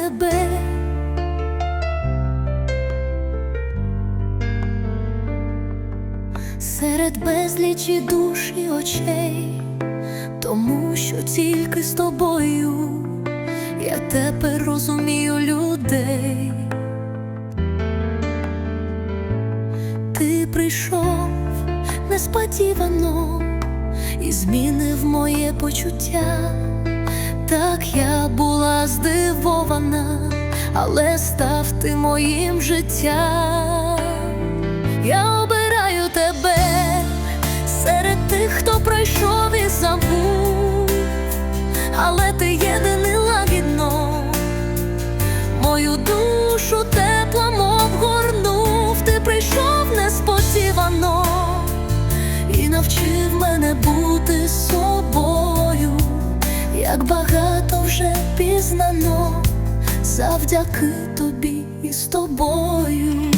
тебе. Серед безлічі душ і очей, тому що тільки з тобою я тепер розумію людей. Ти прийшов несподівано і змінив моє почуття. Так я була здивована, але став ти моїм життям. Я обираю тебе серед тих, хто пройшов і забув, але ти єдиний лагідно, мою душу теплом обгорнув, ти прийшов несподівано і навчив мене бути собою, як багато вже пізнано, завдяки тобі і з тобою.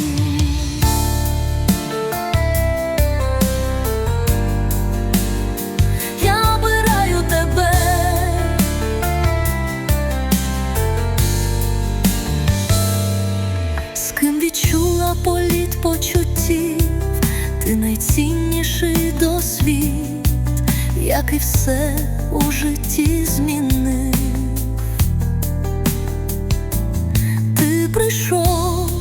Відчула політ почуттів, ти найцінніший досвід, як і все у житті змінив. Ти прийшов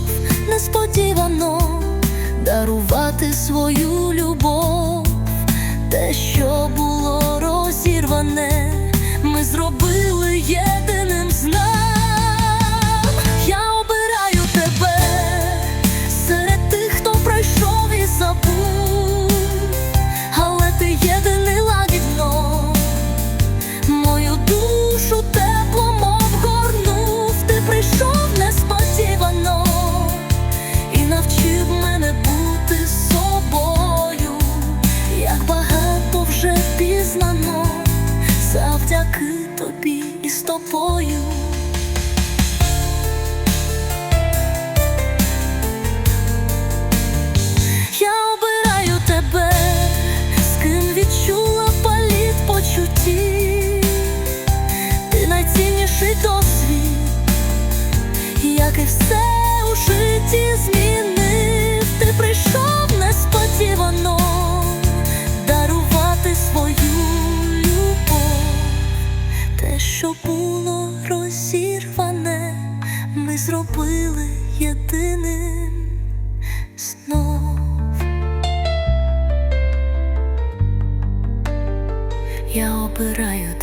несподівано дарувати свою любов, те, що тобі і з тобою. Я обираю тебе, з ким відчула політ почуттів, ти найцінніший досвід, як все у житті змінив, Я обираю.